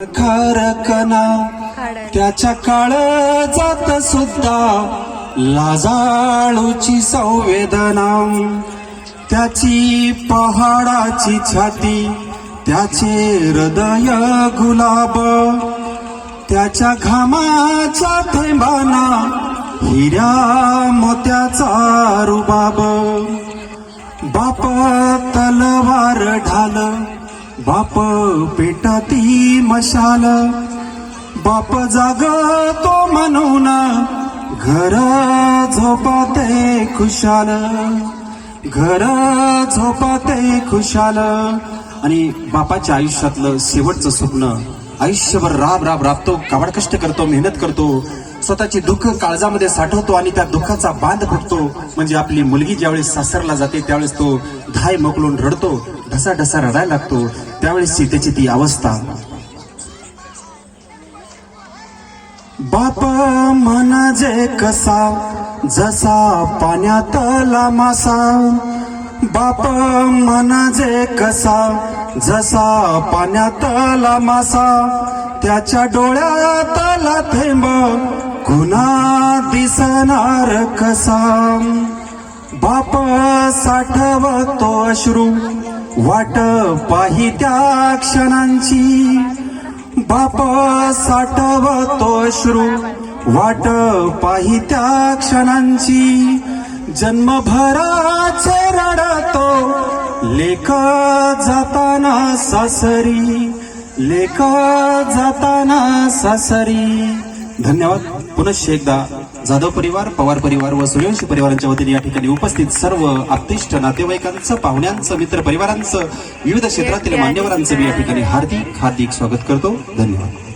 खारकना त्याच्या काळ जात सुद्धा लाजाळूची संवेदना. त्याची पहाडाची छाती त्याचे हृदय गुलाब त्याच्या घामाच्या थेंबाना हिऱ्या मोत्याचा रुबाब. बाप तलवार ढाल बाप पेटाती मशाल. बाप जाग तो म्हणून घर झोपाते खुशाल. घर झोपाते खुशाल. आणि बापाच्या आयुष्यातलं शेवटचं स्वप्न आयुष्यभर राब राब राबतो काबड कष्ट करतो मेहनत करतो स्वतःची दुःख काळजामध्ये साठवतो आणि त्या दुःखाचा बांध फुटतो. म्हणजे आपली मुलगी ज्यावेळेस सासरला जाते त्यावेळेस तो धाय मोकलून रडतो ढसा ढसा रडायला लागतो. त्यावेळेस सीतेची ती अवस्था. बाप म्हणजे कसा जसा पाण्यातला मासा. बाप म्हणजे कसा जसा पाण्यातला मासा त्याच्या डोळ्यातला थेंब गुन्हा दिसणार कसा? बाप साठवतो अश्रू वाट पाही त्या क्षणांची. बाप साठवतो अश्रू वाट पाही त्या क्षणांची. जन्मभराचे रडतो लेख जाता सासरी लेख जाताना सासरी. धन्यवाद. पुनश्च एकदा जाधव परिवार पवार परिवार व सूर्यवंशी परिवारांच्या वतीने या ठिकाणी उपस्थित सर्व आप्तेष्ट नातेवाईकांचं पाहुण्यांचं मित्र परिवारांचं विविध क्षेत्रातील मान्यवरांचं मी या ठिकाणी हार्दिक हार्दिक स्वागत करतो. धन्यवाद.